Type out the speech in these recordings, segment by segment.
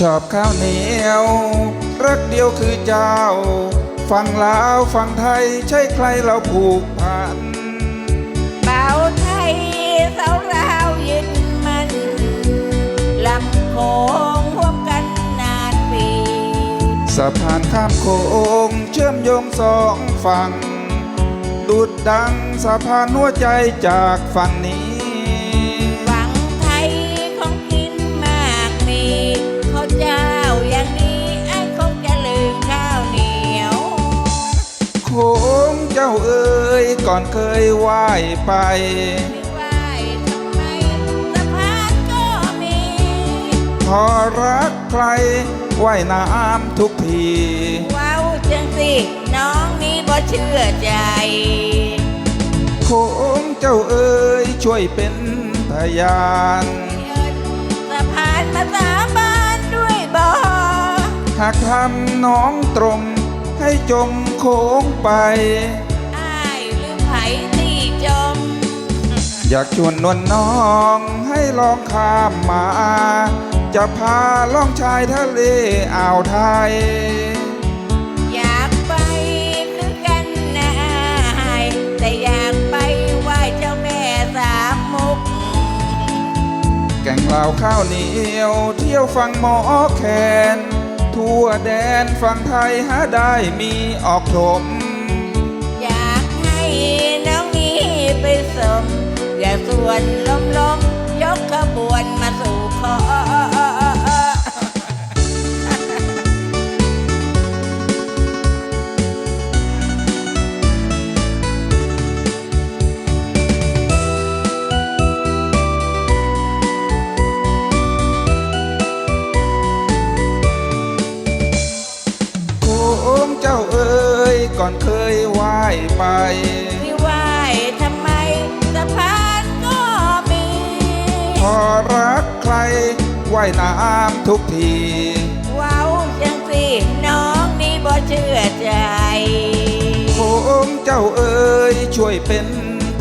ชอบข้าวเหนียว รักเดียวคือเจ้า ฟังลาวฟังไทยใช่ใครเราผูกพันเบาไทยสาวราวยึดมันลำโคงร่วมกันนานปีสะพานข้ามโขงเชื่อมโยงสองฝั่งดูดดังสะพานหัวใจจากฝั่งนี้ งเจ้าเอ๋ยก่อนเคยไหว้ไปไม่ไหวทำไมสะพานก็มีพอรักใครว่ายน้ำทุกที ว้าวจังสิ น้องนี่บ่เชื่อใจโขงเจ้าเอ๋ยช่วยเป็นพยานสะพานมาสาบานด้วยบ่หากทำน้องตรงให้จมโค้งไปอ้ายหรือ ไผที่จม อยากชวนนวลน้องให้ลองข้ามมา จะพาล่องชายทะเลอ่าวไทย อยากไปคือกันนะอ้ายแต่อยากไปไหว้เจ้าแม่สามมุก แก่งลาวข้าวเหนียว เที่ยวฟังหมอแคน ทั่วแดนฝั่งไทยหาได้มีออกถม อย่าส่วนลมลมยกขบวนมาสู่ขอโค้เจ้าเอ๋ยก่อนเคยไหว้ไปายน้ำทุกที ว้าวจังสิน้องนี่บ่เชื่อใจ โค้งเจ้าเอ๋ยช่วยเป็น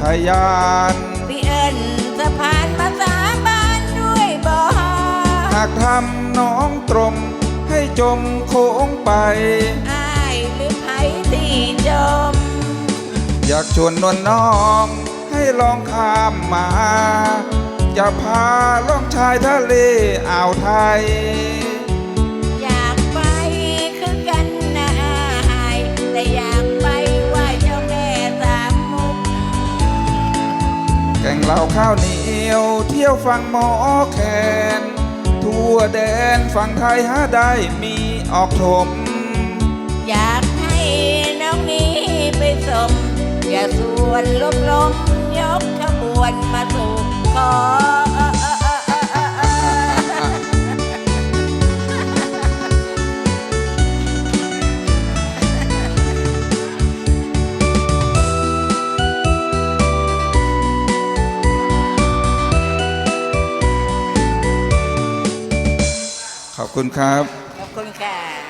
พยานพี่เอิญสะพานมาสาบานด้วยบ่หากทำน้องตรงให้จมโค้งไปอ้ายหรือไผที่จม อยากชวนนวลน้องให้ลองข้ามมา จะพาล่องชายทะเลอ่าวไทย อยากไปคือกันนะอ้ายแต่อยากไปไหว้เจ้าแม่สามมุกแก่งเหล่าข้าวเหนียวเที่ยวฟังหมอแคน ทั่วแดนฝั่งไทยหาได้มีออกถมอยากให้น้องนี้ไปสม อย่าส่วนลมลมๆยกขบวนมาสู่ขอ ขอบคุณครับ ขอบคุณค่ะ